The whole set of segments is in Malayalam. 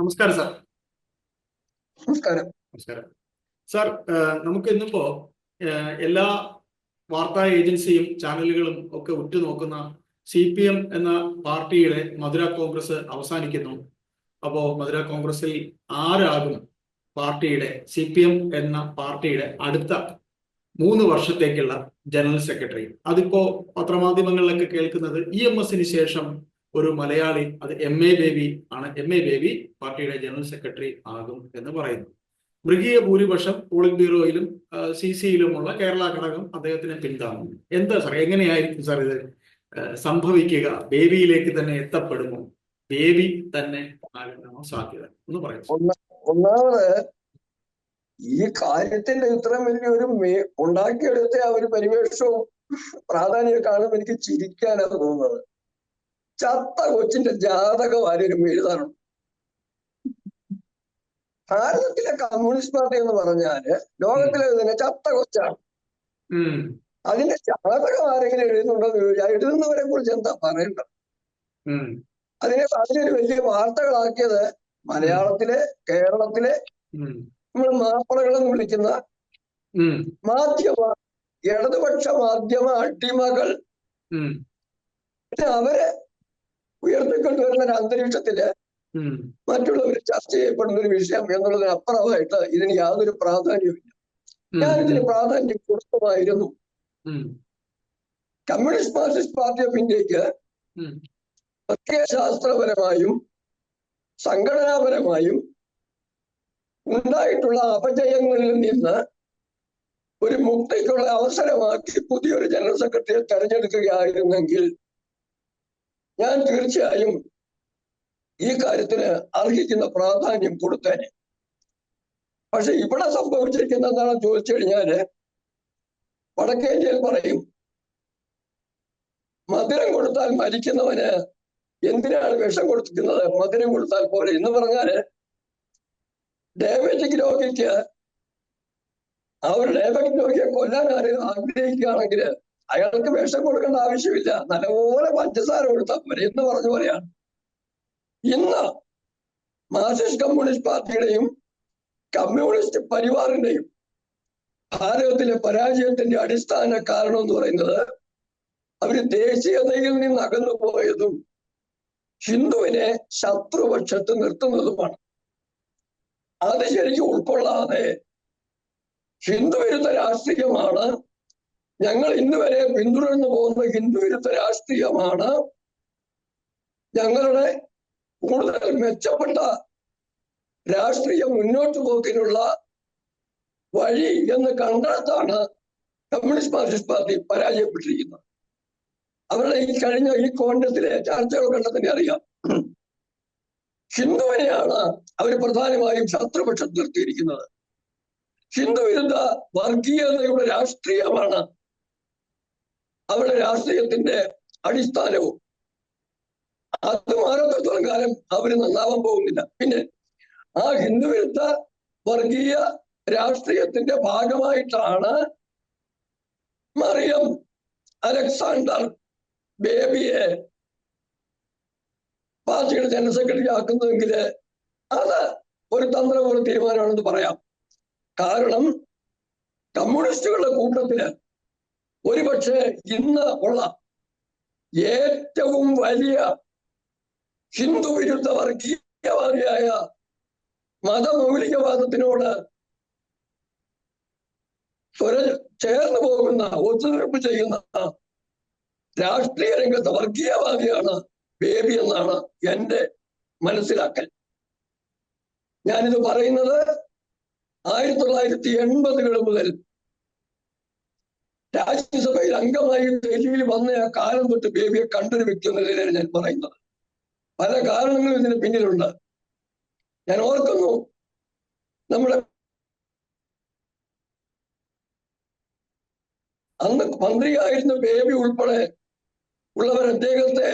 നമസ്കാരം സാർ. നമസ്കാരം. നമസ്കാരം. സാർ നമുക്ക് ഇന്നിപ്പോ എല്ലാ വാർത്താ ഏജൻസിയും ചാനലുകളും ഒക്കെ ഉറ്റുനോക്കുന്ന സി പി എം എന്ന പാർട്ടിയുടെ മധുര കോൺഗ്രസ് അവസാനിക്കുന്നു. അപ്പോ മധുര കോൺഗ്രസിൽ ആരാകും പാർട്ടിയുടെ സി പി എം എന്ന പാർട്ടിയുടെ അടുത്ത മൂന്ന് വർഷത്തേക്കുള്ള ജനറൽ സെക്രട്ടറി? അതിപ്പോ പത്രമാധ്യമങ്ങളിലൊക്കെ കേൾക്കുന്നത് ഇ എം എസിന് ശേഷം ഒരു മലയാളി അത് എം എ ബേബി ആണ്. എം എ ബേബി പാർട്ടിയുടെ ജനറൽ സെക്രട്ടറി ആകും എന്ന് പറയുന്നു. മൃഗീയ ഭൂരിപക്ഷം പോളിംഗ് ബ്യൂറോയിലും സി സിയിലുമുള്ള കേരള ഘടകം അദ്ദേഹത്തിനെ പിന്താങ്ങുന്നു. എന്താ സാർ എങ്ങനെയായിരിക്കും സാർ ഇത് സംഭവിക്കുക? ബേബിയിലേക്ക് തന്നെ എത്തപ്പെടുമോ? ബേബി തന്നെ ആകണമോ സാധ്യത പറയാം. ഒന്ന് ഒന്നാമത് ഈ കാര്യത്തിന്റെ ഇത്രയും വലിയൊരു ഉണ്ടാക്കിയെടുത്ത ആ ഒരു പരിവേഷവും പ്രാധാന്യം കാണുമ്പോൾ എനിക്ക് ചിരിക്കാനാണ് തോന്നുന്നത്. ചത്ത കൊച്ചിന്റെ ജാതകം ആരെങ്കിലും എഴുതാനുണ്ട് ഭാരതത്തിലെ കമ്മ്യൂണിസ്റ്റ് പാർട്ടി എന്ന് പറഞ്ഞാൽ ലോകത്തിലെ തന്നെ ചത്ത കൊച്ചാണ്. അതിന്റെ ജാതകം ആരെങ്കിലും എഴുതുന്നുണ്ടോ എന്ന് ചോദിച്ചാൽ എഴുതുന്നവരെ കുറിച്ച് എന്താ പറയേണ്ടത്? അതിനെ അതിനൊരു വലിയ വാർത്തകളാക്കിയത് മലയാളത്തിലെ കേരളത്തിലെ നമ്മൾ മാപ്പിളകളെന്ന് വിളിക്കുന്ന മാധ്യമ ഇടതുപക്ഷ മാധ്യമ അട്ടിമകൾ പിന്നെ അവരെ ഉയർത്തിക്കൊണ്ടുവരുന്ന ഒരു അന്തരീക്ഷത്തിൽ മറ്റുള്ളവർ ചർച്ച ചെയ്യപ്പെടുന്ന ഒരു വിഷയം എന്നുള്ളതിന് അപ്പുറമായിട്ട് ഇതിന് യാതൊരു പ്രാധാന്യവുമില്ല. ഞാൻ ഇതിന് പ്രാധാന്യം കൊടുക്കുമായിരുന്നു കമ്മ്യൂണിസ്റ്റ് മാർക്സിസ്റ്റ് പാർട്ടി ഓഫ് ഇന്ത്യയ്ക്ക് പ്രത്യയശാസ്ത്രപരമായും സംഘടനാപരമായും ഉണ്ടായിട്ടുള്ള അപജയങ്ങളിൽ നിന്ന് ഒരു മുക്തിക്കുള്ള അവസരമാക്കി പുതിയൊരു ജനറൽ സെക്രട്ടറിയെ തെരഞ്ഞെടുക്കുകയായിരുന്നെങ്കിൽ ഞാൻ തീർച്ചയായും ഈ കാര്യത്തിന് അർഹിക്കുന്ന പ്രാധാന്യം കൊടുത്തേനെ. പക്ഷെ ഇവിടെ സംഭവിച്ചിരിക്കുന്ന എന്താണെന്ന് ചോദിച്ചു കഴിഞ്ഞാൽ വടക്കേന്ത്യയിൽ പറയും മധുരം കൊടുത്താൽ മരിക്കുന്നവന് എന്തിനാണ് വിഷം കൊടുത്തിരിക്കുന്നത് മധുരം കൊടുത്താൽ പോലെ എന്ന് പറഞ്ഞാൽ ഡയബറ്റിക് രോഗിക്ക് അവർ ഡയബറ്റിക് രോഗിയെ കൊല്ലാൻ ആഗ്രഹിക്കുകയാണെങ്കിൽ അയാൾക്ക് വേഷം കൊടുക്കേണ്ട ആവശ്യമില്ല. നല്ലപോലെ പഞ്ചസാര കൊടുത്താൽ മതി എന്ന് പറഞ്ഞ പോലെയാണ്. ഇന്ന് മാർക്സിസ്റ്റ് കമ്മ്യൂണിസ്റ്റ് പാർട്ടിയുടെയും കമ്മ്യൂണിസ്റ്റ് പരിവാറിന്റെയും ഭാരതത്തിലെ പരാജയത്തിന്റെ അടിസ്ഥാന കാരണം എന്ന് പറയുന്നത് അവർ ദേശീയതയിൽ നിന്ന് അകന്നു പോയതും ഹിന്ദുവിനെ ശത്രുപക്ഷത്ത് നിർത്തുന്നതുമാണ്. അത് ശരിക്കും ഉൾക്കൊള്ളാതെ ഹിന്ദു വിരുദ്ധ രാഷ്ട്രീയമാണ് ഞങ്ങൾ ഇന്ന് വരെ പിന്തുടർന്നു പോകുന്ന ഹിന്ദുവിരുദ്ധ രാഷ്ട്രീയമാണ് ഞങ്ങളുടെ കൂടുതൽ മെച്ചപ്പെട്ട രാഷ്ട്രീയ മുന്നോട്ട് പോക്കിനുള്ള വഴി എന്ന് കണ്ടെത്താണ് കമ്മ്യൂണിസ്റ്റ് മാർക്സിസ്റ്റ് പാർട്ടി പരാജയപ്പെട്ടിരിക്കുന്നത്. അവരുടെ ഈ കഴിഞ്ഞ ഈ കോൺഗ്രസിലെ ചർച്ചകൾ കണ്ടതിനെ അറിയാം. ഹിന്ദുവിനെയാണ് അവർ പ്രധാനമായും ശത്രുപക്ഷം നിർത്തിയിരിക്കുന്നത്. ഹിന്ദു വിരുദ്ധ വർഗീയതയുടെ രാഷ്ട്രീയമാണ് അവരുടെ രാഷ്ട്രീയത്തിന്റെ അടിസ്ഥാനവും. അത് മാറത്തോളം കാലം അവർ നന്നാവാൻ പോകുന്നില്ല. പിന്നെ ആ ഹിന്ദുവിരുദ്ധ വർഗീയ രാഷ്ട്രീയത്തിന്റെ ഭാഗമായിട്ടാണ് മറിയം അലക്സാണ്ടർ ബേബിയെ പാർട്ടിയുടെ ജനറൽ സെക്രട്ടറി ആക്കുന്നതെങ്കിൽ അത് ഒരു തന്ത്രപൂർവ തീരുമാനമാണെന്ന് പറയാം. കാരണം കമ്മ്യൂണിസ്റ്റുകളുടെ കൂട്ടത്തിൽ ഒരുപക്ഷെ ഇന്ന് ഉള്ള ഏറ്റവും വലിയ ഹിന്ദു വിരുദ്ധ വർഗീയവാദിയായ മതമൗലികവാദത്തിനോട് ചേർന്ന് പോകുന്ന ഒത്തുതീർപ്പ് ചെയ്യുന്ന രാഷ്ട്രീയ രംഗത്തെ വർഗീയവാദിയാണ് ബേബി എന്നാണ് എന്റെ മനസ്സിലാക്കൽ. ഞാനിത് പറയുന്നത് ആയിരത്തി തൊള്ളായിരത്തി എൺപതുകൾ മുതൽ രാജ്യസഭയിൽ അംഗമായി ഡൽഹിയിൽ വന്ന ആ കാലം തൊട്ട് ബേബിയെ കണ്ടൊരു വ്യക്തി എന്ന നിലയിലാണ് ഞാൻ പറയുന്നത്. പല കാരണങ്ങളും ഇതിന് പിന്നിലുണ്ട്. ഞാൻ ഓർക്കുന്നു നമ്മുടെ അന്ന് മന്ത്രിയായിരുന്ന ബേബി ഉൾപ്പെടെ ഉള്ളവർ അദ്ദേഹത്തെ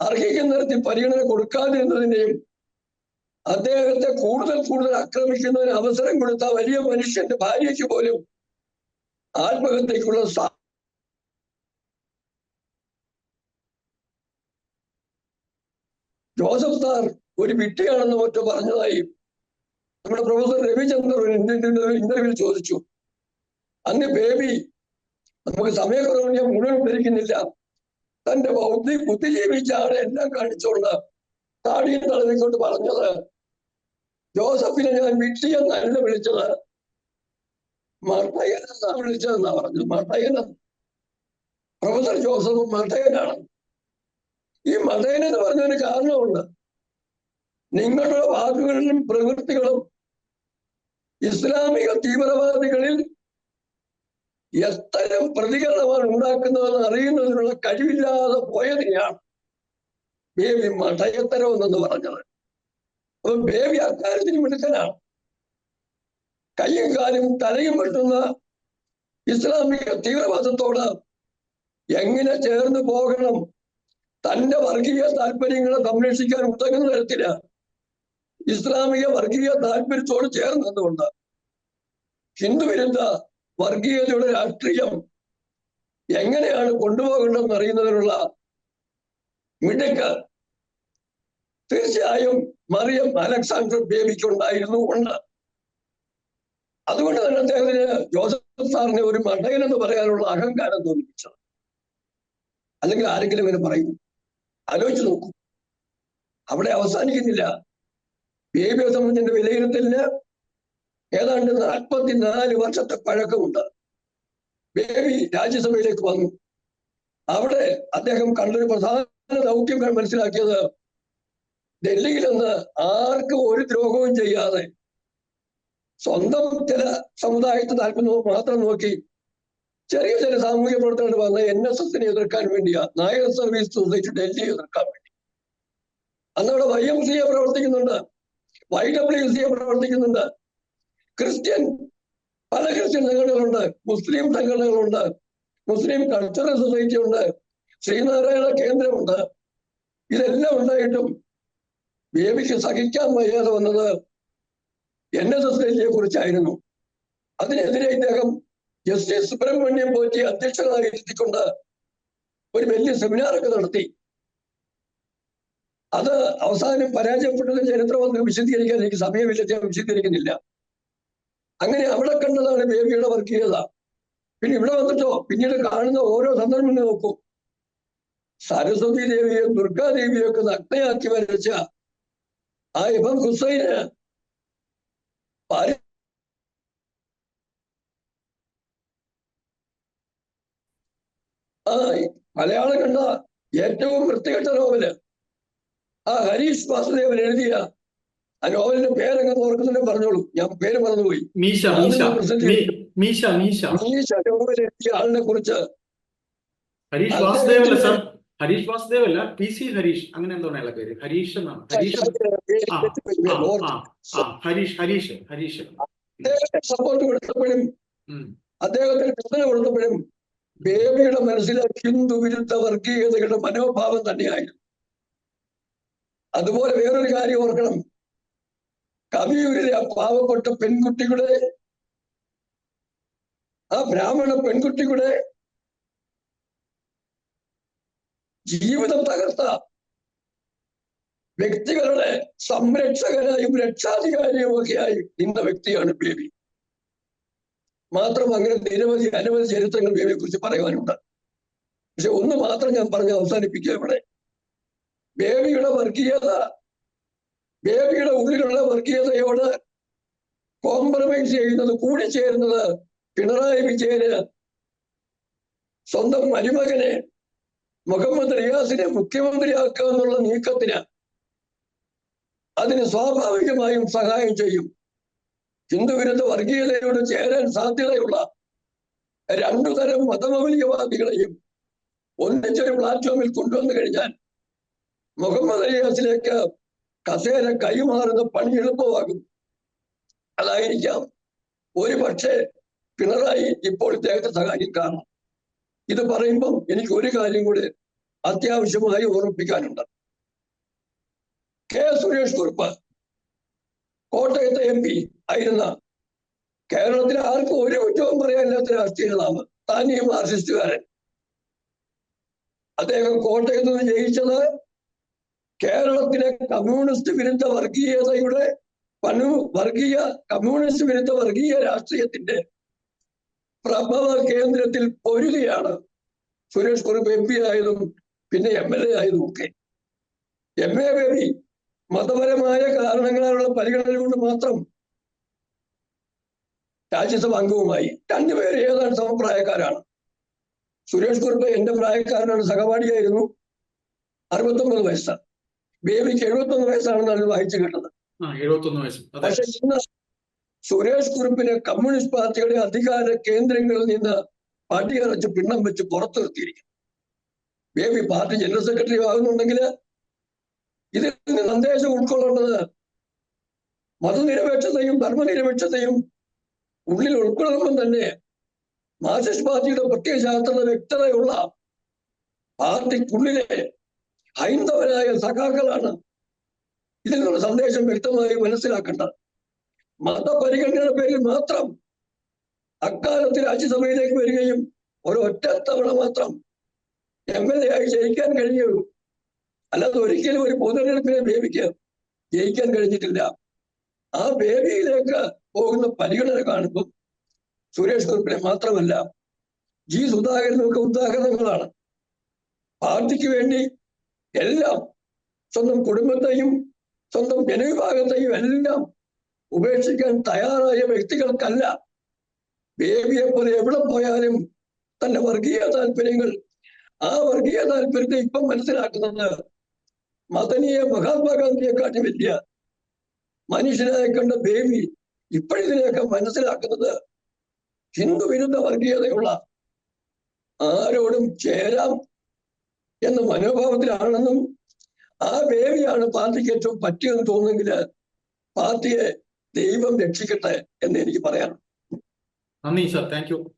അർഹിക്കുന്നിടത്തിൽ പരിഗണന കൊടുക്കാതിരുന്നതിന്റെയും അദ്ദേഹത്തെ കൂടുതൽ കൂടുതൽ ആക്രമിക്കുന്നതിന് അവസരം കൊടുത്ത വലിയ മനുഷ്യന്റെ ഭാര്യയ്ക്ക് പോലും ആത്മഹത്യക്കുള്ള സാ ജോസഫ് സാർ ഒരു വിട്ടിയാണെന്ന് മറ്റോ പറഞ്ഞതായി നമ്മുടെ പ്രൊഫസർ രവിചന്ദ്രൻ ഇന്റർവ്യൂവിൽ ചോദിച്ചു. അന്ന് ബേബി നമുക്ക് സമയക്കുറവ് ഞാൻ മുഴുവൻ ധരിക്കുന്നില്ല തന്റെ ബൗദ്ധി ബുദ്ധിജീവിച്ചാണ് എല്ലാം കാണിച്ചുകൊണ്ട് താടിയും തളവിക്കൊണ്ട് പറഞ്ഞത് ജോസഫിനെ ഞാൻ വിട്ടി എന്നല്ല വിളിച്ചത്. എന്നാ വിളിച്ചതെന്നാ പറഞ്ഞത്? മതയന പ്രൊഫസർ ജോസഫ് മതയനാണ് ഈ മതയൻ എന്ന് പറഞ്ഞൊരു കാരണമുണ്ട്. നിങ്ങളുടെ വാക്കുകളിലും പ്രവൃത്തികളും ഇസ്ലാമിക തീവ്രവാദികളിൽ എത്തരം പ്രതികരണമാണ് ഉണ്ടാക്കുന്നതെന്ന് അറിയുന്നതിനുള്ള കഴിവില്ലാതെ പോയതിനെയാണ് ബേബി മഠയത്തരം എന്നു പറഞ്ഞത്. അപ്പൊ ബേബി അക്കാര്യത്തിന് മിടുക്കനാണ്. കൈയും കാലും തലയും വെട്ടുന്ന ഇസ്ലാമിക തീവ്രവാദത്തോട് എങ്ങനെ ചേർന്ന് പോകണം? തന്റെ വർഗീയ താല്പര്യങ്ങളെ സംരക്ഷിക്കാൻ ഉതകുന്ന തരത്തിൽ ഇസ്ലാമിക വർഗീയ താല്പര്യത്തോട് ചേർന്നതുകൊണ്ട് ഹിന്ദു വിരുദ്ധ വർഗീയതയുടെ രാഷ്ട്രീയം എങ്ങനെയാണ് കൊണ്ടുപോകേണ്ടതെന്ന് അറിയുന്നതിനുള്ള മിടുക്ക് തീർച്ചയായും മറിയം അലക്സാണ്ടർ ബേബിക്കുണ്ടായിരുന്നു ഉണ്ട് അതുകൊണ്ട് തന്നെ അദ്ദേഹത്തിന് ജോസഫ് സാറിനെ ഒരു മണ്ടകൻ എന്ന് പറയാനുള്ള അഹങ്കാരം തോന്നിപ്പിച്ചത്. അല്ലെങ്കിൽ ആരെങ്കിലും ഇങ്ങനെ പറയും. ആലോചിച്ചു നോക്കൂ. അവിടെ അവസാനിക്കുന്നില്ല. ബേബിയെ സംബന്ധിച്ച വിലയിരുത്തലിന് ഏതാണ്ട് നാൽപ്പത്തിനാല് വർഷത്തെ പഴക്കമുണ്ട്. ബേബി രാജ്യസഭയിലേക്ക് വന്നു. അവിടെ അദ്ദേഹം കണ്ടൊരു പ്രധാന ദൗത്യം മനസ്സിലാക്കിയത്. ഡൽഹിയിൽ നിന്ന് ആർക്കും ഒരു ദ്രോഹവും ചെയ്യാതെ സ്വന്തം ചില സമുദായത്തെ താല്പര്യം മാത്രം നോക്കി ചെറിയ ചില സാമൂഹ്യ പ്രവർത്തകർ വന്ന എൻ എസ് എസിനെ എതിർക്കാൻ വേണ്ടിയാ നായർ സർവീസ് സൊസൈറ്റി ഡൽഹിയെ എതിർക്കാൻ വേണ്ടി. അന്നവിടെ വൈ എം സി എ പ്രവർത്തിക്കുന്നുണ്ട്. വൈ ഡബ്ല്യു സി എ പ്രവർത്തിക്കുന്നുണ്ട്. ക്രിസ്ത്യൻ പല ക്രിസ്ത്യൻ സംഘടനകളുണ്ട്. മുസ്ലിം സംഘടനകളുണ്ട്. മുസ്ലിം കൾച്ചറൽ സൊസൈറ്റി ഉണ്ട്. ശ്രീനാരായണ കേന്ദ്രമുണ്ട്. ഇതെല്ലാം ഉണ്ടായിട്ടും ബേബിക്ക് സഹിക്കാൻ വയ്യാതെ വന്നത് എൻ എസ് എസ് കുറിച്ചായിരുന്നു. അതിനെതിരെ ഇദ്ദേഹം ജസ്റ്റിസ് സുബ്രഹ്മണ്യം പോറ്റി അധ്യക്ഷനായി ഇരുത്തിക്കൊണ്ട് ഒരു വലിയ സെമിനാറൊക്കെ നടത്തി. അത് അവസാനം പരാജയപ്പെട്ടത് ചരിത്രമൊന്നും വിശദീകരിക്കാൻ എനിക്ക് സമയമില്ല ഞാൻ വിശദീകരിക്കുന്നില്ല. അങ്ങനെ അവിടെ കണ്ടതാണ് ബേബിയുടെ വർഗീയത. പിന്നെ ഇവിടെ വന്നിട്ടോ പിന്നീട് കാണുന്ന ഓരോ സന്ദർഭം നോക്കൂ. സരസ്വതി ദേവിയെ ദുർഗാദേവിയെ ഒക്കെ നഗ്നയാക്കി വരച്ച ആ ഇബം ഹുസൈന് ഭാര്യ ആ മലയാളം കണ്ട ഏറ്റവും വൃത്തികെട്ട നോവൽ. ആ ഹരീഷ് വാസുദേവൻ എഴുതിയ ആ നോവലിന്റെ പേരങ്ങ് ഓർക്കുന്നുണ്ടെ പറഞ്ഞോളൂ. ഞാൻ പേര് മറന്നുപോയി. മീശ മീശ. മീ- മീശ മീശ. ഈ നോവൽ എഴുതിയ ആളിനെ കുറിച്ച് ഹരീഷ് വാസുദേവൻ സർ ഹരീഷ് വാസുദേവ് അല്ല പി സി ഹരീഷ് അങ്ങനെ എന്താണ് അയാളെ പേര്. ഹരീഷ് എന്നാണ്. ഹരീഷ് ഹരീഷ് ഹരീഷ് ഹരീഷ്. സപ്പോർട്ട് കൊടുത്തപ്പോഴും. അദ്ദേഹത്തിന് പിന്തുണ കൊടുത്തപ്പോഴും ബേബിയുടെ മനസ്സിലെ ഹിന്ദു വിരുദ്ധ വർഗീയതയുടെ മനോഭാവം തന്നെയായിരുന്നു. അതുപോലെ വേറൊരു കാര്യം ഓർക്കണം. കവിയൂരിലെ ആ പാവപ്പെട്ട പെൺകുട്ടിയുടെ ആ ബ്രാഹ്മണ പെൺകുട്ടിയുടെ ജീവിതം തകർത്ത വ്യക്തികളുടെ സംരക്ഷകനായും രക്ഷാധികാരിയും ഒക്കെയായി നിന്ന വ്യക്തിയാണ് ബേബി. മാത്രം അങ്ങനെ നിരവധി അനവധി ചരിത്രങ്ങൾ ബേബിയെ കുറിച്ച് പറയുവാനുണ്ട്. പക്ഷെ ഒന്ന് മാത്രം ഞാൻ പറഞ്ഞ് അവസാനിപ്പിക്കുക ഇവിടെ. ബേബിയുടെ വർഗീയത ബേബിയുടെ ഉള്ളിലുള്ള വർഗീയതയോട് കോംപ്രമൈസ് ചെയ്യുന്നത് കൂടിച്ചേരുന്നത് പിണറായി വിജയന് സ്വന്തം മരുമകനെ മുഹമ്മദ് റിയാസിനെ മുഖ്യമന്ത്രിയാക്കുക എന്നുള്ള നീക്കത്തിന് അതിന് സ്വാഭാവികമായും സഹായം ചെയ്യും. ഹിന്ദുവിരുദ്ധ വർഗീയതയോട് ചേരാൻ സാധ്യതയുള്ള രണ്ടു തരം മതമൗലികവാദികളെയും ഒന്നിച്ചൊരു പ്ലാറ്റ്ഫോമിൽ കൊണ്ടുവന്നു കഴിഞ്ഞാൽ മുഹമ്മദ് റിയാസിലേക്ക് കസേര കൈമാറുന്ന പണി എളുപ്പമാകും. അതായിരിക്കാം ഒരു പക്ഷേ പിണറായി ഇപ്പോൾ ഇദ്ദേഹത്തെ ഇത് പറയുമ്പം എനിക്ക് ഒരു കാര്യം കൂടി അത്യാവശ്യമായി ഓർമ്മിപ്പിക്കാനുണ്ട്. കെ സുരേഷ് കുറുപ്പ് കോട്ടയത്തെ എം പി ആയിരുന്ന കേരളത്തിൽ ആർക്കും ഒരു കുറ്റവും പറയാനില്ലാത്ത രാഷ്ട്രീയ നേതാവ് താനീ മാർക്സിസ്റ്റുകാരൻ. അദ്ദേഹം കോട്ടയത്ത് നിന്ന് ജയിച്ചത് കേരളത്തിലെ കമ്മ്യൂണിസ്റ്റ് വിരുദ്ധ വർഗീയതയുടെ പനു വർഗീയ കമ്മ്യൂണിസ്റ്റ് വിരുദ്ധ വർഗീയ രാഷ്ട്രീയത്തിന്റെ പ്രഭവ കേന്ദ്രത്തിൽ പൊരുകയാണ്. സുരേഷ് കുറുപ്പ് എം പി ആയതും പിന്നെ എം എൽ എ ആയതും ഒക്കെ. എം എ ബേബി മതപരമായ കാരണങ്ങളാലുള്ള പരിഗണന കൊണ്ട് മാത്രം രാജ്യസഭ അംഗവുമായി. രണ്ടുപേരും ഏതാണ്ട് സമപ്രായക്കാരാണ് സുരേഷ് കുറുപ്പ് എന്റെ പ്രായക്കാരനാണ് സഹപാഠിയായിരുന്നു. അറുപത്തൊമ്പത് വയസ്സാണ്. ബേബിക്ക് എഴുപത്തൊന്ന് വയസ്സാണെന്നാണ് വായിച്ചു കേട്ടത്. പക്ഷെ ഇന്ന് സുരേഷ് കുറുപ്പിനെ കമ്മ്യൂണിസ്റ്റ് പാർട്ടിയുടെ അധികാര കേന്ദ്രങ്ങളിൽ നിന്ന് പടിയറച്ച് പിണ്ണം വെച്ച് പുറത്തു നിർത്തിയിരിക്കുന്നു ബേബി പാർട്ടി ജനറൽ സെക്രട്ടറി ആകുന്നുണ്ടെങ്കിൽ ഇതിൽ സന്ദേശം ഉൾക്കൊള്ളേണ്ടത് മതനിരപേക്ഷതയും ധർമ്മനിരപേക്ഷതയും ഉള്ളിൽ ഉൾക്കൊള്ളുമ്പോൾ തന്നെ മാർക്സിസ്റ്റ് പാർട്ടിയുടെ പ്രത്യയശാസ്ത്ര വ്യക്തതയുള്ള പാർട്ടിക്കുള്ളിലെ ഹൈന്ദവരായ സഖാക്കളാണ് ഇതിൽ നിന്നുള്ള സന്ദേശം വ്യക്തമായി മനസ്സിലാക്കേണ്ടത്. മതപരിഗണനയുടെ പേരിൽ മാത്രം അക്കാലത്ത് രാജ്യസഭയിലേക്ക് വരികയും ഒരൊറ്റ തവണ മാത്രം എം എൽ എ ആയി ജയിക്കാൻ കഴിയുള്ളൂ അല്ലാതെ ഒരിക്കലും ഒരു പൊതുതെരഞ്ഞെടുപ്പിനെ ബേബിക്ക് ജയിക്കാൻ കഴിഞ്ഞിട്ടില്ല. ആ ബേബിയിലേക്ക് പോകുന്ന പരിഗണന കാണുമ്പോൾ സുരേഷ് കുറിപ്പിനെ മാത്രമല്ല ജി സുധാകരനൊക്കെ ഉദാഹരണങ്ങളാണ്. പാർട്ടിക്ക് വേണ്ടി എല്ലാം സ്വന്തം കുടുംബത്തെയും സ്വന്തം ജനവിഭാഗത്തെയും എല്ലാം ഉപേക്ഷിക്കാൻ തയ്യാറായ വ്യക്തികൾക്കല്ല. ബേബിയെ പോലെ എവിടെ പോയാലും തന്റെ വർഗീയ താല്പര്യങ്ങൾ ആ വർഗീയ താല്പര്യത്തെ ഇപ്പം മനസ്സിലാക്കുന്നത് മദനിയെ മഹാത്മാഗാന്ധിയെക്കാട്ടി വലിയ മനുഷ്യനായി കണ്ട ബേബി ഇപ്പോഴിതിനെയൊക്കെ മനസ്സിലാക്കുന്നത് ഹിന്ദു വിരുദ്ധ വർഗീയതയുള്ള ആരോടും ചേരാം എന്ന മനോഭാവത്തിലാണെന്നും ആ ബേബിയാണ് പാർട്ടിക്ക് ഏറ്റവും പറ്റിയെന്ന് തോന്നുന്നെങ്കിൽ പാർട്ടിയെ ദൈവം രക്ഷിക്കട്ടെ എന്ന് എനിക്ക് പറയാം നന്ദി സർ. Thank you.